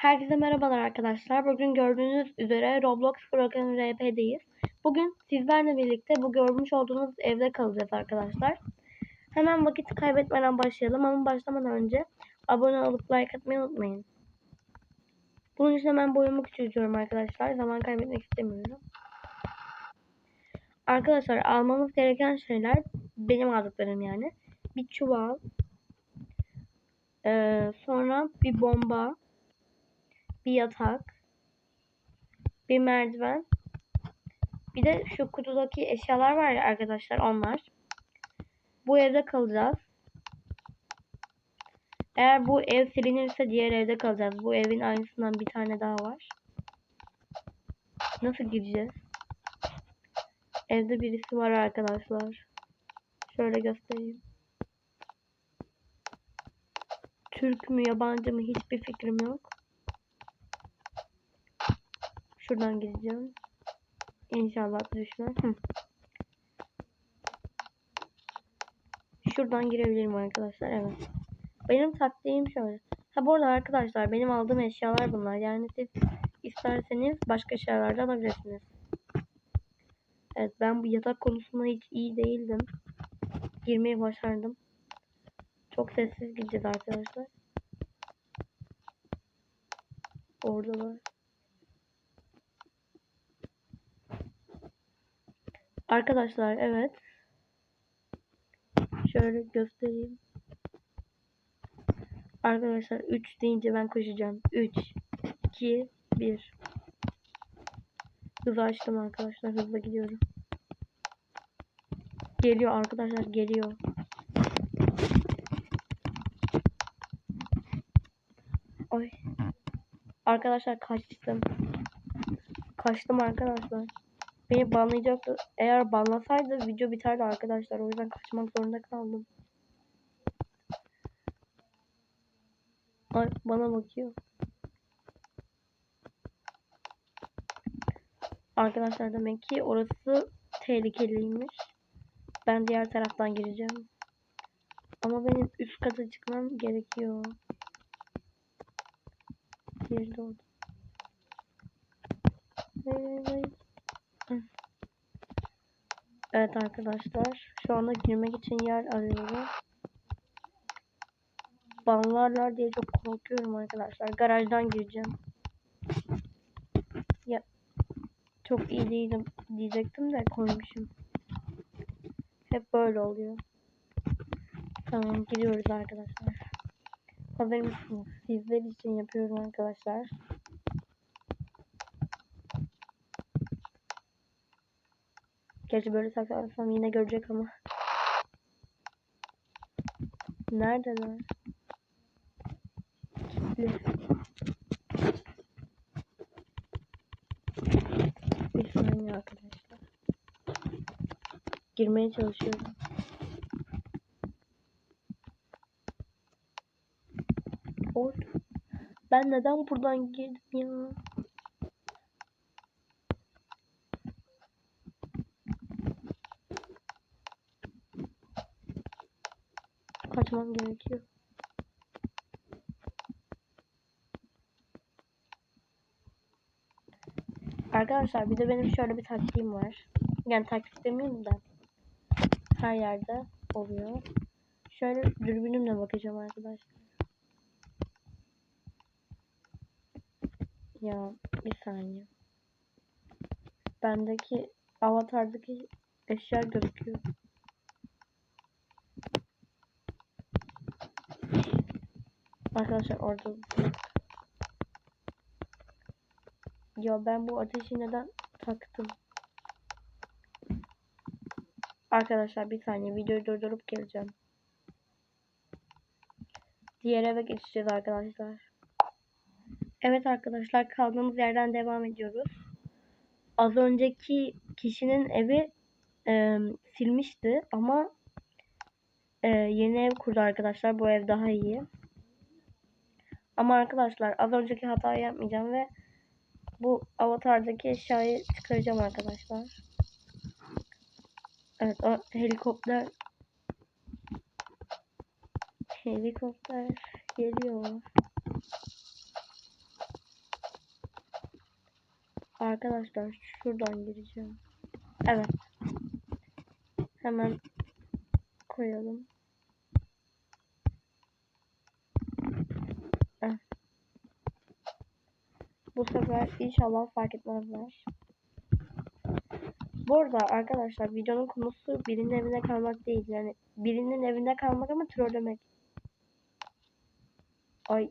Herkese merhabalar arkadaşlar. Bugün gördüğünüz üzere Roblox Broken RP'deyiz. Bugün sizlerle birlikte bu görmüş olduğunuz evde kalacağız arkadaşlar. Hemen vakit kaybetmeden başlayalım ama başlamadan önce abone olup like atmayı unutmayın. Bunun için hemen boyumu küçültüyorum arkadaşlar. Zaman kaybetmek istemiyorum. Arkadaşlar almamız gereken şeyler benim aldıklarım yani. Bir çuval. Ee, sonra bir bomba bir yatak, bir merdiven, bir de şu kutudaki eşyalar var ya arkadaşlar onlar. Bu evde kalacağız. Eğer bu ev silinirse diğer evde kalacağız. Bu evin aynısından bir tane daha var. Nasıl gireceğiz? Evde birisi var arkadaşlar. Şöyle göstereyim. Türk mü yabancı mı hiçbir fikrim yok. Şuradan gideceğim. İnşallah düşmez. Hı. Şuradan girebilirim arkadaşlar. Evet. Benim taktiğim şöyle. Ha bu arada arkadaşlar benim aldığım eşyalar bunlar. Yani siz isterseniz başka şeyler de alabilirsiniz. Evet ben bu yatak konusunda hiç iyi değildim. Girmeyi başardım. Çok sessiz gideceğiz arkadaşlar. Orada var. Arkadaşlar evet. Şöyle göstereyim. Arkadaşlar 3 deyince ben koşacağım. 3 2 1 Hızı açtım arkadaşlar. Hızla gidiyorum. Geliyor arkadaşlar geliyor. Ay. Arkadaşlar kaçtım. Kaçtım arkadaşlar. Beni banlayacaktı. Eğer banlasaydı video biterdi arkadaşlar. O yüzden kaçmak zorunda kaldım. Ay bana bakıyor. Arkadaşlar demek ki orası tehlikeliymiş. Ben diğer taraftan gireceğim. Ama benim üst kata çıkmam gerekiyor. Bir de orada. Hayır hayır. Evet arkadaşlar. Şu anda girmek için yer arıyorum. Banlarlar diye çok korkuyorum arkadaşlar. Garajdan gireceğim. Ya çok iyi değilim diyecektim de koymuşum. Hep böyle oluyor. Tamam gidiyoruz arkadaşlar. Haberim mısınız? Sizler için yapıyorum arkadaşlar. Gerçi böyle saklarsam yine görecek ama. Neredeler? Kilitli. Bir saniye arkadaşlar. Girmeye çalışıyorum. Orada. Ben neden buradan girdim ya? Kaçmam gerekiyor. Arkadaşlar bir de benim şöyle bir taktiğim var. Yani taktik demeyeyim de her yerde oluyor. Şöyle dürbünümle bakacağım arkadaşlar. Ya bir saniye. Bendeki avatardaki eşya gözüküyor. Arkadaşlar orada Ya ben bu ateşi neden taktım? Arkadaşlar bir saniye videoyu durdurup geleceğim. Diğer eve geçeceğiz arkadaşlar. Evet arkadaşlar kaldığımız yerden devam ediyoruz. Az önceki kişinin evi e, silmişti ama e, yeni ev kurdu arkadaşlar. Bu ev daha iyi. Ama arkadaşlar az önceki hatayı yapmayacağım ve bu avatardaki eşyayı çıkaracağım arkadaşlar. Evet o helikopter helikopter geliyor. Arkadaşlar şuradan gireceğim. Evet. Hemen koyalım. Sefer inşallah fark etmezler. Bu arada arkadaşlar videonun konusu birinin evinde kalmak değil. Yani birinin evinde kalmak ama trollemek. Ay.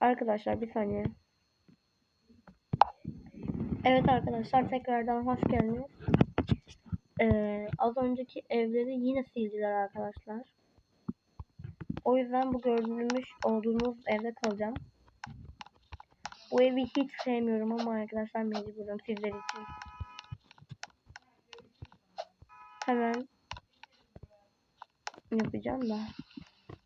Arkadaşlar bir saniye. Evet arkadaşlar tekrardan hoş geldiniz. Ee, az önceki evleri yine sildiler arkadaşlar. O yüzden bu gördüğünüz olduğunuz evde kalacağım. Bu evi hiç sevmiyorum ama arkadaşlar mecburum sizler için. Hemen yapacağım da.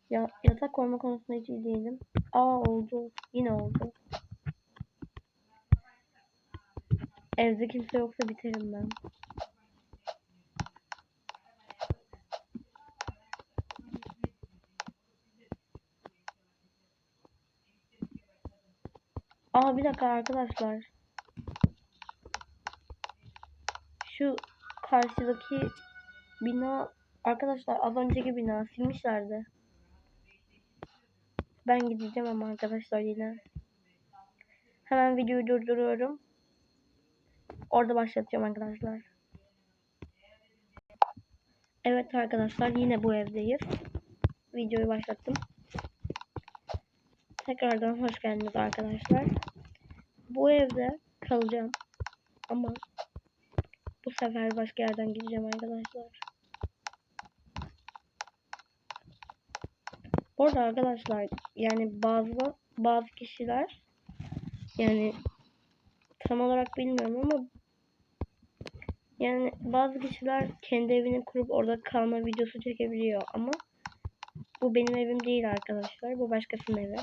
Ya, yatak koyma konusunda hiç iyi değilim. Aa oldu. Yine oldu. Evde kimse yoksa biterim ben. Aa bir dakika arkadaşlar. Şu karşıdaki bina arkadaşlar az önceki bina silmişlerdi. Ben gideceğim ama arkadaşlar yine. Hemen videoyu durduruyorum. Orada başlatacağım arkadaşlar. Evet arkadaşlar yine bu evdeyiz. Videoyu başlattım. Tekrardan hoş geldiniz arkadaşlar. Bu evde kalacağım. Ama bu sefer başka yerden gideceğim arkadaşlar. Bu arkadaşlar yani bazı bazı kişiler yani tam olarak bilmiyorum ama yani bazı kişiler kendi evini kurup orada kalma videosu çekebiliyor ama bu benim evim değil arkadaşlar. Bu başkasının evi.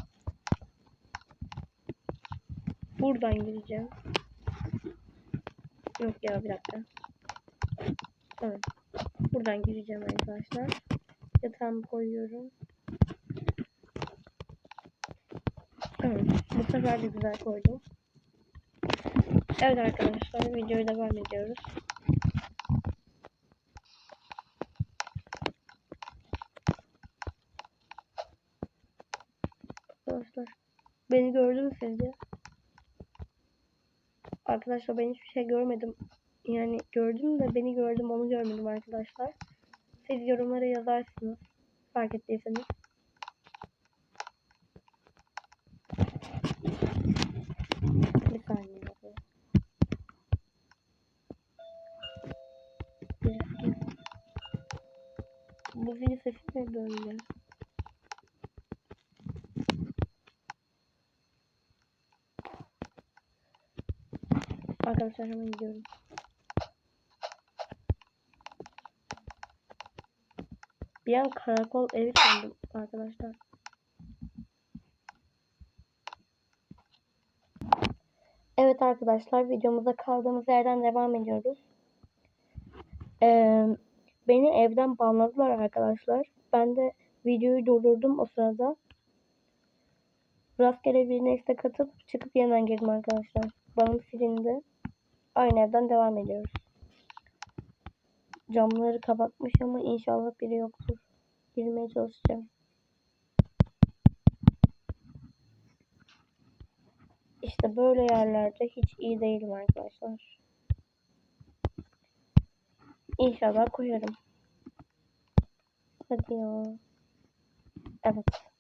Buradan gireceğim. Yok ya bir dakika. Evet. Buradan gireceğim arkadaşlar. Yatağımı koyuyorum. Evet. Bu sefer de güzel koydum. Evet arkadaşlar videoya devam ediyoruz. Arkadaşlar beni gördü mü sizce? Arkadaşlar ben hiçbir şey görmedim. Yani gördüm de beni gördüm onu görmedim arkadaşlar. Siz yorumlara yazarsınız. Fark ettiyseniz. Bir saniye. Bu video sesi ne böyle? Arkadaşlar hemen gidiyorum. Bir an karakol evi sandım arkadaşlar. Evet arkadaşlar videomuza kaldığımız yerden devam ediyoruz. Ee, beni evden banladılar arkadaşlar. Ben de videoyu durdurdum o sırada. Rastgele birine istek atıp çıkıp yeniden girdim arkadaşlar. Banım silindi. Aynı evden devam ediyoruz. Camları kapatmış ama inşallah biri yoktur. Girmeye çalışacağım. İşte böyle yerlerde hiç iyi değilim arkadaşlar. İnşallah koyarım. Hadi ya. Evet.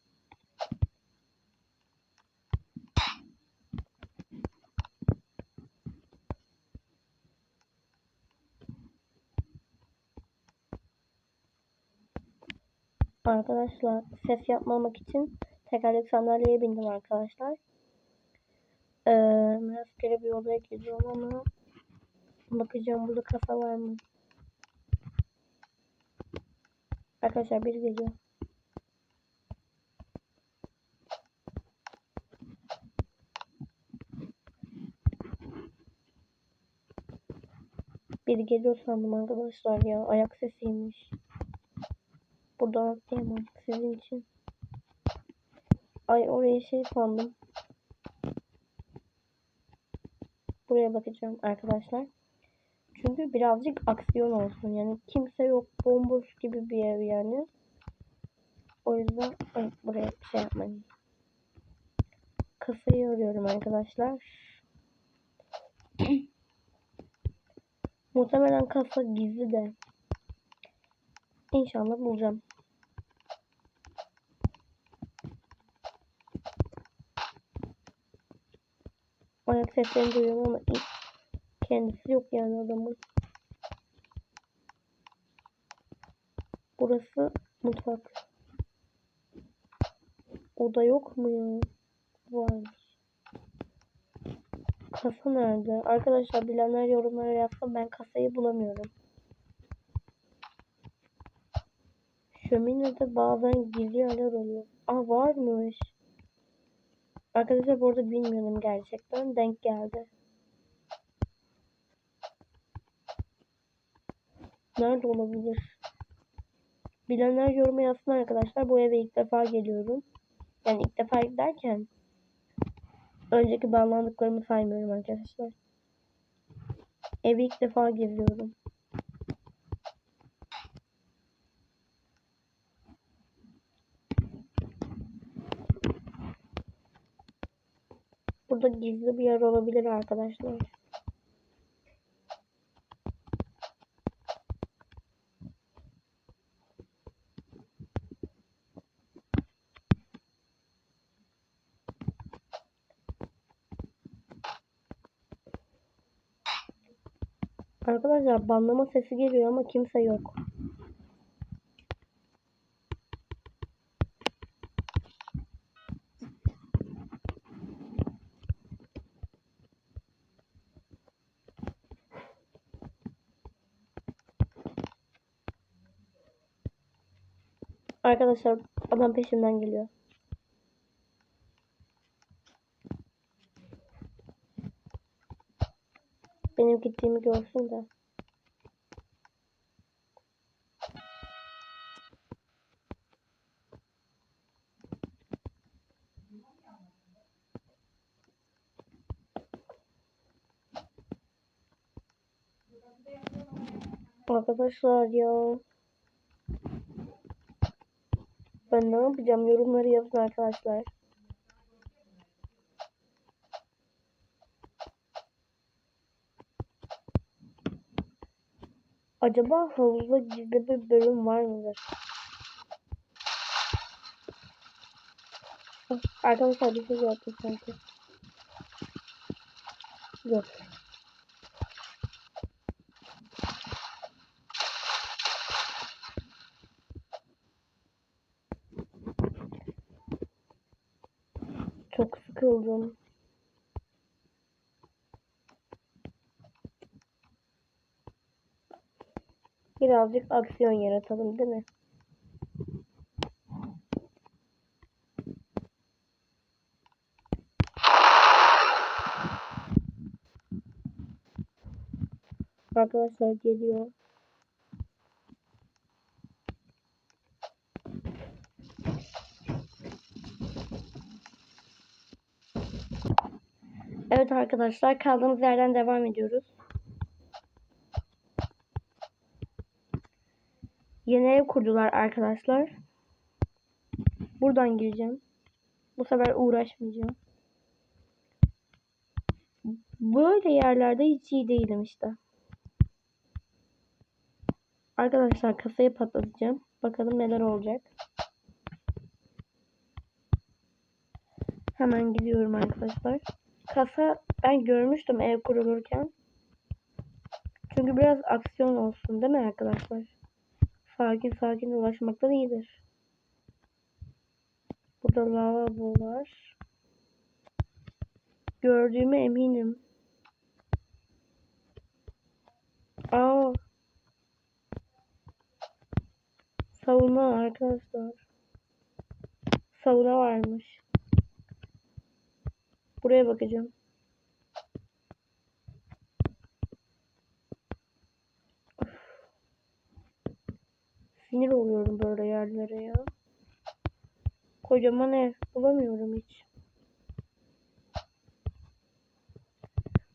Arkadaşlar ses yapmamak için tekerlek sandalyeye bindim arkadaşlar. Ee, rastgele bir odaya gidiyorum ama bakacağım burada kasa var mı? Arkadaşlar biri geliyor. Biri geliyor sandım arkadaşlar ya. Ayak sesiymiş. Buradan atlayamam sizin için. Ay oraya şey sandım. Buraya bakacağım arkadaşlar. Çünkü birazcık aksiyon olsun. Yani kimse yok. Bomboş gibi bir ev yani. O yüzden ay, buraya şey yapmayın. Kasayı arıyorum arkadaşlar. Muhtemelen kasa gizli de. İnşallah bulacağım. Ayak seslerini duyuyorum ama kendisi yok yani adamın. Burası mutfak. Oda yok mu ya? Varmış. Kasa nerede? Arkadaşlar bilenler yorumlara yazsın ben kasayı bulamıyorum. Şöminede bazen gizli yerler oluyor. Aa varmış. Arkadaşlar bu arada bilmiyorum gerçekten. Denk geldi. Nerede olabilir? Bilenler yoruma yazsın arkadaşlar. Bu eve ilk defa geliyorum. Yani ilk defa derken önceki bağlandıklarımı saymıyorum arkadaşlar. Evi ilk defa geziyorum. Burada gizli bir yer olabilir arkadaşlar. Arkadaşlar banlama sesi geliyor ama kimse yok. Arkadaşlar adam peşimden geliyor. Benim gittiğimi görsün de. Arkadaşlar ya. Ben ne yapacağım? Yorumları yazın arkadaşlar. Acaba havuzda gizli bir bölüm var mıdır? Arkadaşlar bir şey yaptım sanki. Yok. Sıkıldım. Birazcık aksiyon yaratalım değil mi? Arkadaşlar geliyor. Arkadaşlar kaldığımız yerden devam ediyoruz. Yeni ev kurdular arkadaşlar. Buradan gireceğim. Bu sefer uğraşmayacağım. Böyle yerlerde hiç iyi değilim işte. Arkadaşlar kasayı patlatacağım. Bakalım neler olacak. Hemen gidiyorum arkadaşlar. Kasa ben görmüştüm ev kurulurken. Çünkü biraz aksiyon olsun değil mi arkadaşlar? Sakin sakin ulaşmaktan iyidir. Burada lavabo var. Gördüğüme eminim. Aa. Sauna arkadaşlar. Sauna varmış. Buraya bakacağım. Sinir oluyorum böyle yerlere ya. Kocaman ev bulamıyorum hiç.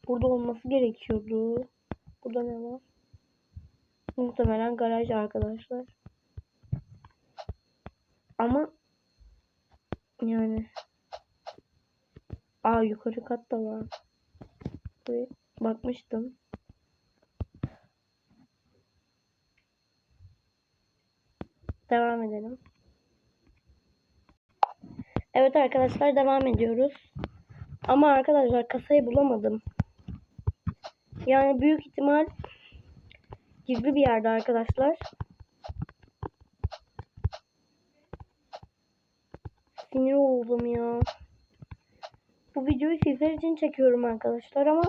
Burada olması gerekiyordu. Burada ne var? Muhtemelen garaj arkadaşlar. Ama yani Aa yukarı kat da var. Buraya bakmıştım. Devam edelim. Evet arkadaşlar devam ediyoruz. Ama arkadaşlar kasayı bulamadım. Yani büyük ihtimal gizli bir yerde arkadaşlar. Sinir oldum ya. Bu videoyu sizler için çekiyorum arkadaşlar ama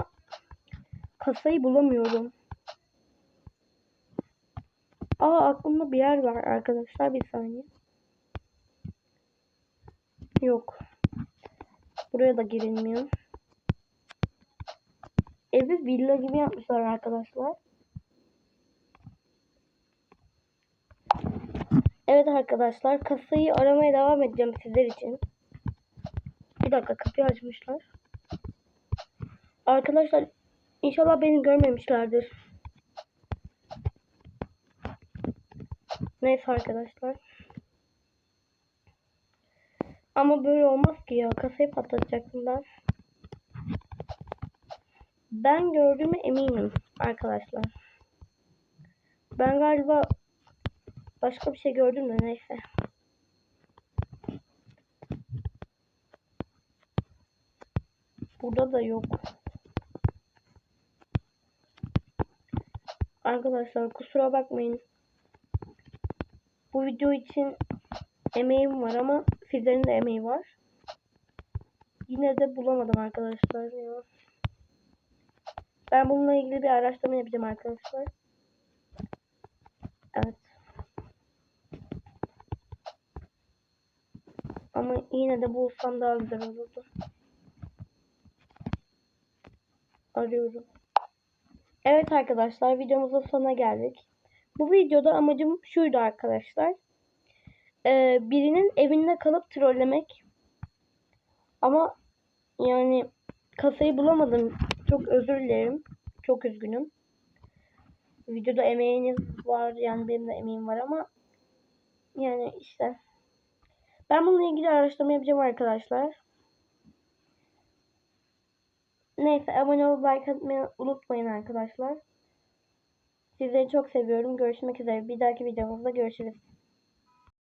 kasayı bulamıyorum. Aa aklımda bir yer var arkadaşlar bir saniye. Yok. Buraya da girilmiyor. Evi villa gibi yapmışlar arkadaşlar. Evet arkadaşlar kasayı aramaya devam edeceğim sizler için. Bir dakika kapıyı açmışlar. Arkadaşlar inşallah beni görmemişlerdir. Neyse arkadaşlar. Ama böyle olmaz ki ya. Kasayı patlatacaktım ben. Ben gördüğüme eminim arkadaşlar. Ben galiba başka bir şey gördüm de neyse. Burada da yok. Arkadaşlar kusura bakmayın. Bu video için emeğim var ama sizlerin de emeği var. Yine de bulamadım arkadaşlar ya. Ben bununla ilgili bir araştırma yapacağım arkadaşlar. Evet. Ama yine de bulsam daha güzel olurdu. Arıyorum. Evet arkadaşlar videomuzun sonuna geldik. Bu videoda amacım şuydu arkadaşlar. Ee, birinin evinde kalıp trollemek. Ama yani kasayı bulamadım. Çok özür dilerim. Çok üzgünüm. Videoda emeğiniz var. Yani benim de emeğim var ama yani işte. Ben bununla ilgili araştırma yapacağım arkadaşlar. Neyse abone olup like atmayı unutmayın arkadaşlar. Sizleri çok seviyorum. Görüşmek üzere. Bir dahaki videomuzda görüşürüz.